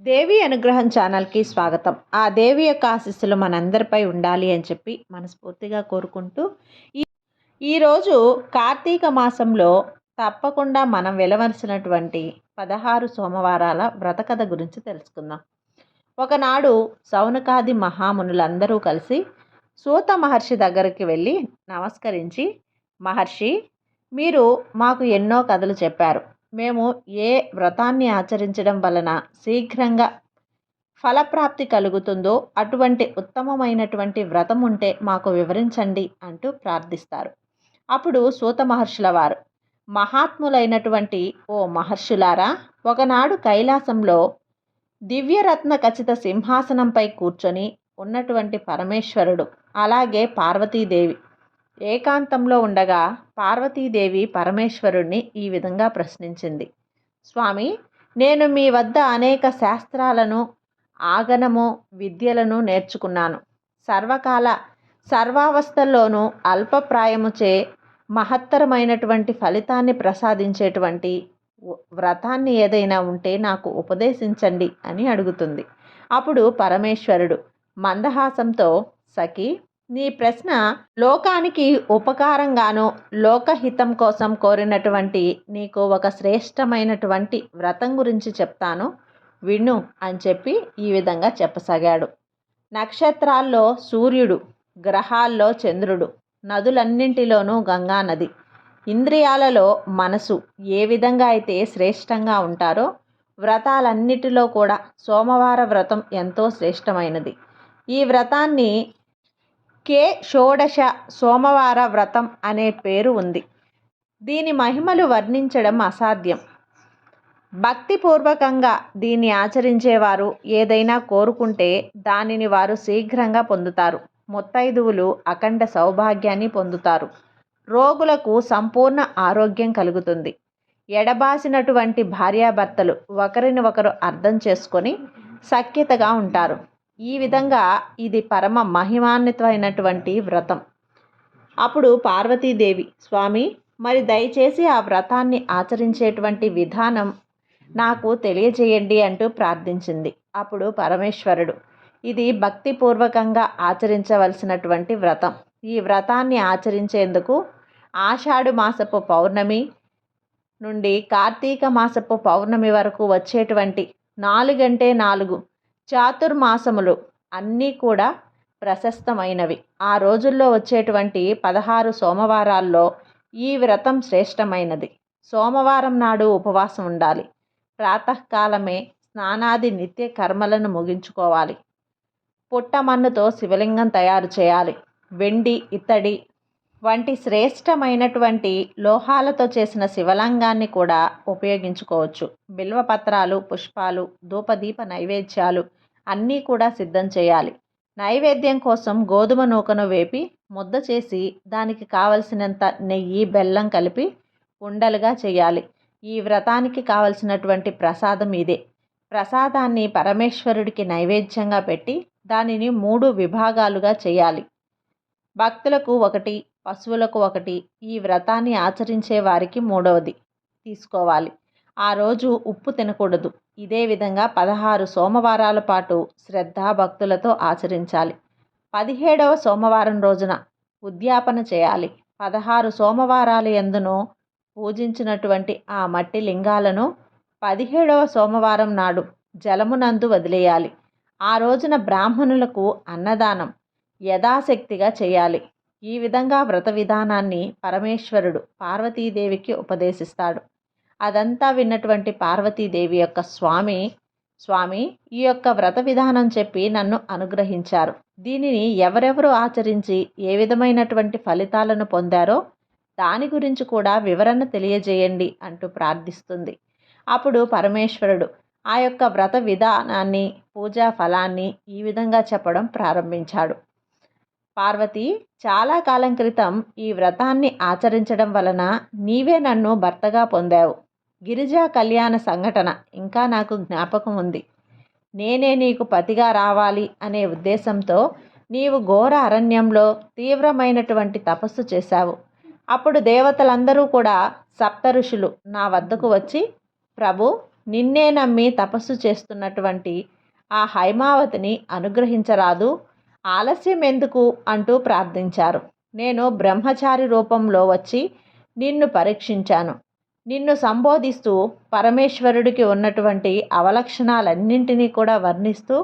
దేవి అనుగ్రహం ఛానల్కి స్వాగతం. ఆ దేవి యొక్క ఆశీస్సులు మనందరిపై ఉండాలి అని చెప్పి మనస్ఫూర్తిగా కోరుకుంటూ ఈ ఈరోజు కార్తీక మాసంలో తప్పకుండా మనం వెలవలసినటువంటి పదహారు సోమవారాల వ్రతకథ గురించి తెలుసుకుందాం. ఒకనాడు సౌనకాది మహామునులందరూ కలిసి సూత మహర్షి దగ్గరికి వెళ్ళి నమస్కరించి మహర్షి మీరు మాకు ఎన్నో కథలు చెప్పారు. మేము ఏ వ్రతాన్ని ఆచరించడం వలన శీఘ్రంగా ఫలప్రాప్తి కలుగుతుందో అటువంటి ఉత్తమమైనటువంటి వ్రతం ఉంటే మాకు వివరించండి అంటూ ప్రార్థిస్తారు. అప్పుడు సూత మహర్షుల వారు మహాత్ములైనటువంటి ఓ మహర్షులారా ఒకనాడు కైలాసంలో దివ్యరత్న ఖచ్చిత సింహాసనంపై కూర్చొని ఉన్నటువంటి పరమేశ్వరుడు అలాగే పార్వతీదేవి ఏకాంతంలో ఉండగా పార్వతీదేవి పరమేశ్వరుణ్ణి ఈ విధంగా ప్రశ్నించింది. స్వామి నేను మీ వద్ద అనేక శాస్త్రాలను ఆగనము విద్యలను నేర్చుకున్నాను. సర్వకాల సర్వావస్థల్లోనూ అల్పప్రాయముచే మహత్తరమైనటువంటి ఫలితాన్ని ప్రసాదించేటువంటి వ్రతాన్ని ఏదైనా ఉంటే నాకు ఉపదేశించండి అని అడుగుతుంది. అప్పుడు పరమేశ్వరుడు మందహాసంతో సఖి నీ ప్రశ్న లోకానికి ఉపకారంగాను లోకహితం కోసం కోరినటువంటి నీకు ఒక శ్రేష్టమైనటువంటి వ్రతం గురించి చెప్తాను. విను అని చెప్పి ఈ విధంగా చెప్పసాగాడు. నక్షత్రాల్లో సూర్యుడు గ్రహాల్లో చంద్రుడు నదులన్నింటిలోనూ గంగా నది. ఇంద్రియాలలో మనసు ఏ విధంగా అయితే శ్రేష్టంగా ఉంటారో వ్రతాలన్నిటిలో కూడా సోమవార వ్రతం ఎంతో శ్రేష్టమైనది. ఈ వ్రతాన్ని కే షోడశ సోమవార వ్రతం అనే పేరు ఉంది. దీని మహిమలు వర్ణించడం అసాధ్యం. భక్తిపూర్వకంగా దీన్ని ఆచరించేవారు ఏదైనా కోరుకుంటే దానిని వారు శీఘ్రంగా పొందుతారు. ముత్తైదువులు అఖండ సౌభాగ్యాన్ని పొందుతారు. రోగులకు సంపూర్ణ ఆరోగ్యం కలుగుతుంది. ఎడబాసినటువంటి భార్యాభర్తలు ఒకరిని ఒకరు అర్థం చేసుకొని సఖ్యతగా ఉంటారు. ఈ విధంగా ఇది పరమ మహిమాన్వితమైనటువంటి వ్రతం. అప్పుడు పార్వతీదేవి స్వామి మరి దయచేసి ఆ వ్రతాన్ని ఆచరించేటువంటి విధానం నాకు తెలియజేయండి అంటూ ప్రార్థించింది. అప్పుడు పరమేశ్వరుడు ఇది భక్తిపూర్వకంగా ఆచరించవలసినటువంటి వ్రతం. ఈ వ్రతాన్ని ఆచరించేందుకు ఆషాఢ మాసపు పౌర్ణమి నుండి కార్తీక మాసపు పౌర్ణమి వరకు వచ్చేటువంటి నాలుగంటే నాలుగు చాతుర్మాసములు అన్నీ కూడా ప్రశస్తమైనవి. ఆ రోజుల్లో వచ్చేటువంటి పదహారు సోమవారాల్లో ఈ వ్రతం శ్రేష్టమైనది. సోమవారం నాడు ఉపవాసం ఉండాలి. ప్రాతకాలమే స్నానాది నిత్య కర్మలను ముగించుకోవాలి. పుట్టమన్నుతో శివలింగం తయారు చేయాలి. వెండి ఇత్తడి వంటి శ్రేష్టమైనటువంటి లోహాలతో చేసిన శివలింగాన్ని కూడా ఉపయోగించుకోవచ్చు. బిల్వపత్రాలు పుష్పాలు ధూపదీప నైవేద్యాలు అన్నీ కూడా సిద్ధం చేయాలి. నైవేద్యం కోసం గోధుమ నూకను వేపి ముద్ద చేసి దానికి కావలసినంత నెయ్యి బెల్లం కలిపి ఉండలుగా చేయాలి. ఈ వ్రతానికి కావలసినటువంటి ప్రసాదం ఇదే. ప్రసాదాన్ని పరమేశ్వరుడికి నైవేద్యంగా పెట్టి దానిని మూడు విభాగాలుగా చేయాలి. భక్తులకు ఒకటి పశువులకు ఒకటి ఈ వ్రతాన్ని ఆచరించే వారికి మూడవది తీసుకోవాలి. ఆ రోజు ఉప్పు తినకూడదు. ఇదే విధంగా పదహారు సోమవారాల పాటు శ్రద్ధాభక్తులతో ఆచరించాలి. పదిహేడవ సోమవారం రోజున ఉద్యాపన చేయాలి. పదహారు సోమవారాల ఎందును పూజించినటువంటి ఆ మట్టి లింగాలను పదిహేడవ సోమవారం నాడు జలమునందు వదిలేయాలి. ఆ రోజున బ్రాహ్మణులకు అన్నదానం యథాశక్తిగా చేయాలి. ఈ విధంగా వ్రత విధానాన్ని పరమేశ్వరుడు పార్వతీదేవికి ఉపదేశిస్తాడు. అదంతా విన్నటువంటి పార్వతీదేవి యొక్క స్వామి స్వామి ఈ యొక్క వ్రత విధానం చెప్పి నన్ను అనుగ్రహించారు. దీనిని ఎవరెవరు ఆచరించి ఏ విధమైనటువంటి ఫలితాలను పొందారో దాని గురించి కూడా వివరణ తెలియజేయండి అంటూ ప్రార్థిస్తుంది. అప్పుడు పరమేశ్వరుడు ఆ యొక్క వ్రత విధానాన్ని పూజా ఫలాన్ని ఈ విధంగా చెప్పడం ప్రారంభించాడు. పార్వతి చాలా కాలం క్రితం ఈ వ్రతాన్ని ఆచరించడం వలన నీవే నన్ను భర్తగా పొందావు. గిరిజా కళ్యాణ సంఘటన ఇంకా నాకు జ్ఞాపకం ఉంది. నేనే నీకు పతిగా రావాలి అనే ఉద్దేశంతో నీవు ఘోర అరణ్యంలో తీవ్రమైనటువంటి తపస్సు చేశావు. అప్పుడు దేవతలందరూ కూడా సప్త ఋషులు నా వద్దకు వచ్చి ప్రభు నిన్నే నమ్మి తపస్సు చేస్తున్నటువంటి ఆ హైమావతిని అనుగ్రహించరాదు ఆలస్యం ఎందుకు? అంటూ ప్రార్థించారు. నేను బ్రహ్మచారి రూపంలో వచ్చి నిన్ను పరీక్షించాను. నిన్ను సంబోధిస్తూ పరమేశ్వరుడికి ఉన్నటువంటి అవలక్షణాలన్నింటినీ కూడా వర్ణిస్తూ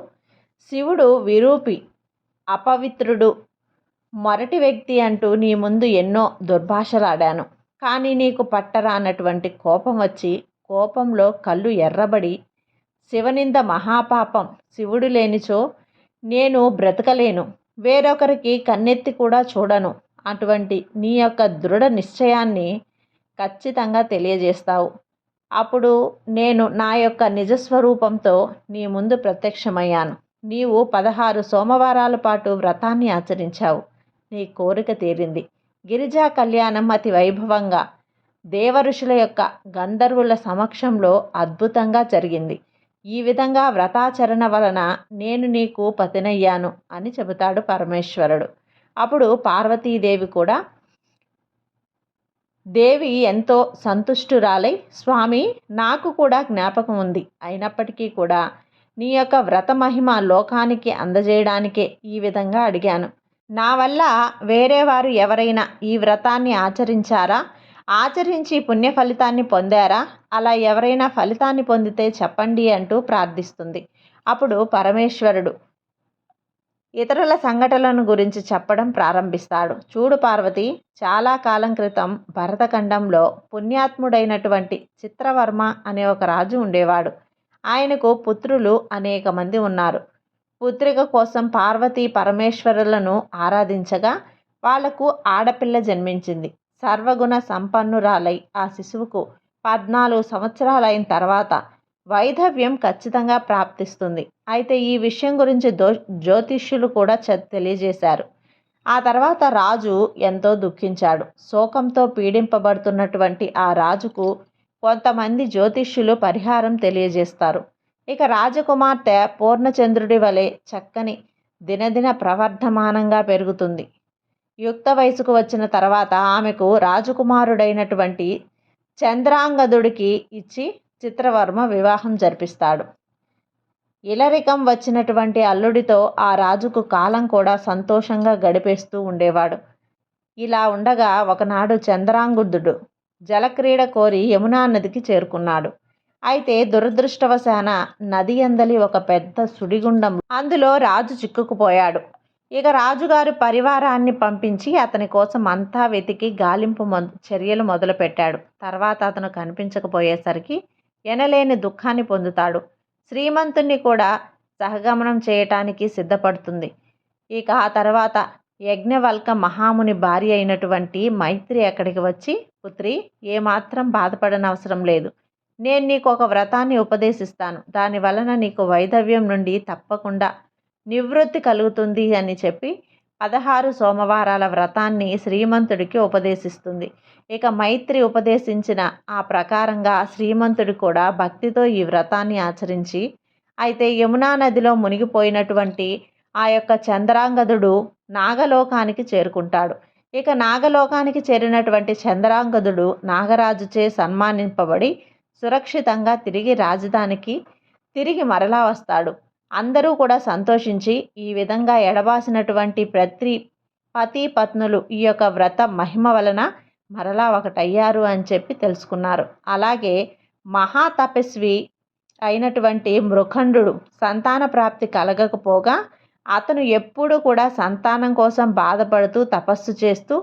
శివుడు విరూపి అపవిత్రుడు మొరటి వ్యక్తి అంటూ నీ ముందు ఎన్నో దుర్భాషలాడాను. కానీ నీకు పట్టరానటువంటి కోపం వచ్చి కోపంలో కళ్ళు ఎర్రబడి శివనింద మహాపాపం శివుడు లేనిచో నేను బ్రతకలేను వేరొకరికి కన్నెత్తి కూడా చూడను. అటువంటి నీ యొక్క దృఢ నిశ్చయాన్ని ఖచ్చితంగా తెలియజేస్తావు. అప్పుడు నేను నా యొక్క నిజస్వరూపంతో నీ ముందు ప్రత్యక్షమయ్యాను. నీవు పదహారు సోమవారాల పాటు వ్రతాన్ని ఆచరించావు. నీ కోరిక తీరింది. గిరిజా కళ్యాణం అతి వైభవంగా దేవఋషుల యొక్క గంధర్వుల సమక్షంలో అద్భుతంగా జరిగింది. ఈ విధంగా వ్రతాచరణ వలన నేను నీకు పతినయ్యాను అని చెబుతాడు పరమేశ్వరుడు. అప్పుడు పార్వతీదేవి కూడా దేవి ఎంతో సంతుష్టురాలై స్వామి నాకు కూడా జ్ఞాపకం ఉంది. అయినప్పటికీ కూడా నీ యొక్క వ్రత మహిమ లోకానికి అందజేయడానికే ఈ విధంగా అడిగాను. నా వల్ల వేరే వారు ఎవరైనా ఈ వ్రతాన్ని ఆచరించారా? ఆచరించి పుణ్య ఫలితాన్ని పొందారా? అలా ఎవరైనా ఫలితాన్ని పొందితే చెప్పండి అంటూ ప్రార్థిస్తుంది. అప్పుడు పరమేశ్వరుడు ఇతరుల సంఘటనలను గురించి చెప్పడం ప్రారంభిస్తాడు. చూడు పార్వతి చాలా కాలం క్రితం భరతఖండంలో పుణ్యాత్ముడైనటువంటి చిత్రవర్మ అనే ఒక రాజు ఉండేవాడు. ఆయనకు పుత్రులు అనేక మంది ఉన్నారు. పుత్రిక కోసం పార్వతీ పరమేశ్వరులను ఆరాధించగా వాళ్ళకు ఆడపిల్ల జన్మించింది. సర్వగుణ సంపన్నురాలై ఆ శిశువుకు పద్నాలుగు సంవత్సరాలైన తర్వాత వైధవ్యం ఖచ్చితంగా ప్రాప్తిస్తుంది. అయితే ఈ విషయం గురించి దో జ్యోతిష్యులు కూడా చ తెలియజేశారు. ఆ తర్వాత రాజు ఎంతో దుఃఖించాడు. శోకంతో పీడింపబడుతున్నటువంటి ఆ రాజుకు కొంతమంది జ్యోతిష్యులు పరిహారం తెలియజేస్తారు. ఇక రాజకుమార్తె పూర్ణచంద్రుడి వలె చక్కని దినదిన ప్రవర్ధమానంగా పెరుగుతుంది. యుక్త వయసుకు వచ్చిన తర్వాత ఆమెకు రాజకుమారుడైనటువంటి చంద్రాంగదుడికి ఇచ్చి చిత్రవర్మ వివాహం జరిపిస్తాడు. ఇలరికం వచ్చినటువంటి అల్లుడితో ఆ రాజుకు కాలం కూడా సంతోషంగా గడిపేస్తూ ఉండేవాడు. ఇలా ఉండగా ఒకనాడు చంద్రాంగుద్ధుడు జలక్రీడ కోరి యమునా నదికి చేరుకున్నాడు. అయితే దురదృష్టవశాన నది అందలి ఒక పెద్ద సుడిగుండం అందులో రాజు చిక్కుకుపోయాడు. ఇక రాజుగారు పరివారాన్ని పంపించి అతని కోసం అంతా వెతికి గాలింపు చర్యలు మొదలుపెట్టాడు. తర్వాత అతను కనిపించకపోయేసరికి ఎనలేని దుఃఖాన్ని పొందుతాడు. శ్రీమంతుణ్ణి కూడా సహగమనం చేయటానికి సిద్ధపడుతుంది. ఇక ఆ తర్వాత యజ్ఞవల్క మహాముని భార్య అయినటువంటి మైత్రి అక్కడికి వచ్చి పుత్రి ఏమాత్రం బాధపడనవసరం లేదు. నేను నీకు ఒక వ్రతాన్ని ఉపదేశిస్తాను. దాని వలన నీకు వైధవ్యం నుండి తప్పకుండా నివృత్తి కలుగుతుంది అని చెప్పి పదహారు సోమవారాల వ్రతాన్ని శ్రీమంతుడికి ఉపదేశిస్తుంది. ఇక మైత్రి ఉపదేశించిన ఆ ప్రకారంగా శ్రీమంతుడు కూడా భక్తితో ఈ వ్రతాన్ని ఆచరించి అయితే యమునా నదిలో మునిగిపోయినటువంటి ఆ యొక్క చంద్రాంగదుడు నాగలోకానికి చేరుకుంటాడు. ఇక నాగలోకానికి చేరినటువంటి చంద్రాంగదుడు నాగరాజుచే సన్మానింపబడి సురక్షితంగా తిరిగి రాజధానికి తిరిగి మరలా వస్తాడు. అందరూ కూడా సంతోషించి ఈ విధంగా ఎడబాసినటువంటి ప్రతి పతి పత్నులు ఈ యొక్క వ్రత మహిమ వలన మరలా ఒకటయ్యారు అని చెప్పి తెలుసుకున్నారు. అలాగే మహాతపస్వి అయినటువంటి మృఖండు సంతాన ప్రాప్తి కలగకపోగా అతను ఎప్పుడు కూడా సంతానం కోసం బాధపడుతూ తపస్సు చేస్తూ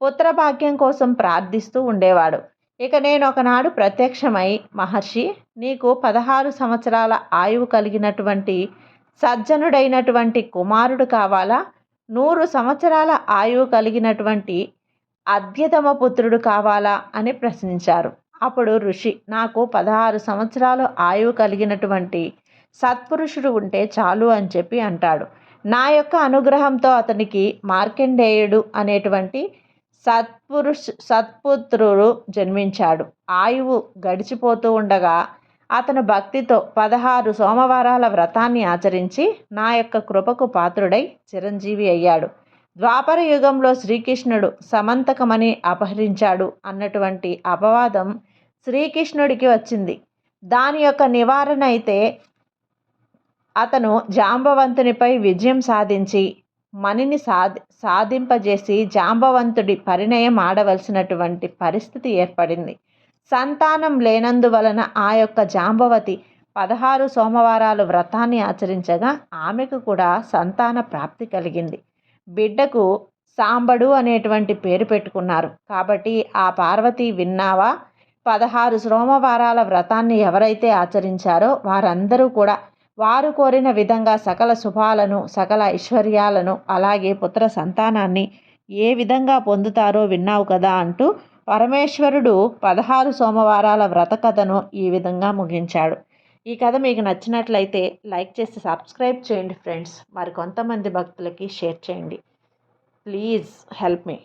పుత్రభాగ్యం కోసం ప్రార్థిస్తూ ఉండేవాడు. ఇక నేను ఒకనాడు ప్రత్యక్షమై మహర్షి నీకు పదహారు సంవత్సరాల ఆయువు కలిగినటువంటి సజ్జనుడైనటువంటి కుమారుడు కావాలా? నూరు సంవత్సరాల ఆయువు కలిగినటువంటి అద్యతమ పుత్రుడు కావాలా? అని ప్రశ్నించారు. అప్పుడు ఋషి నాకు పదహారు సంవత్సరాలు ఆయువు కలిగినటువంటి సత్పురుషుడు ఉంటే చాలు అని చెప్పి అంటాడు. నా యొక్క అనుగ్రహంతో అతనికి మార్కండేయుడు అనేటువంటి సత్పురుష్ సత్పుత్రుడు జన్మించాడు. ఆయువు గడిచిపోతూ ఉండగా అతను భక్తితో పదహారు సోమవారాల వ్రతాన్ని ఆచరించి నా యొక్క కృపకు పాత్రుడై చిరంజీవి అయ్యాడు. ద్వాపర యుగంలో శ్రీకృష్ణుడు సమంతకమని అపహరించాడు అన్నటువంటి అపవాదం శ్రీకృష్ణుడికి వచ్చింది. దాని యొక్క నివారణ అయితే అతను జాంబవంతునిపై విజయం సాధించి మణిని సాధి సాధింపజేసి జాంబవంతుడి పరిణయం ఆడవలసినటువంటి పరిస్థితి ఏర్పడింది. సంతానం లేనందువలన ఆ యొక్క జాంబవతి పదహారు సోమవారాలు వ్రతాన్ని ఆచరించగా ఆమెకు కూడా సంతాన ప్రాప్తి కలిగింది. బిడ్డకు సాంబడు అనేటువంటి పేరు పెట్టుకున్నారు. కాబట్టి ఆ పార్వతి విన్నావా? పదహారు సోమవారాల వ్రతాన్ని ఎవరైతే ఆచరించారో వారందరూ కూడా వారు కోరిన విధంగా సకల శుభాలను సకల ఐశ్వర్యాలను అలాగే పుత్ర సంతానాన్ని ఏ విధంగా పొందుతారో విన్నావు కదా అంటూ పరమేశ్వరుడు పదహారు సోమవారాల వ్రత కథను ఈ విధంగా ముగించాడు. ఈ కథ మీకు నచ్చినట్లయితే లైక్ చేసి సబ్స్క్రైబ్ చేయండి ఫ్రెండ్స్. మరి కొంతమంది భక్తులకి షేర్ చేయండి. Please help me.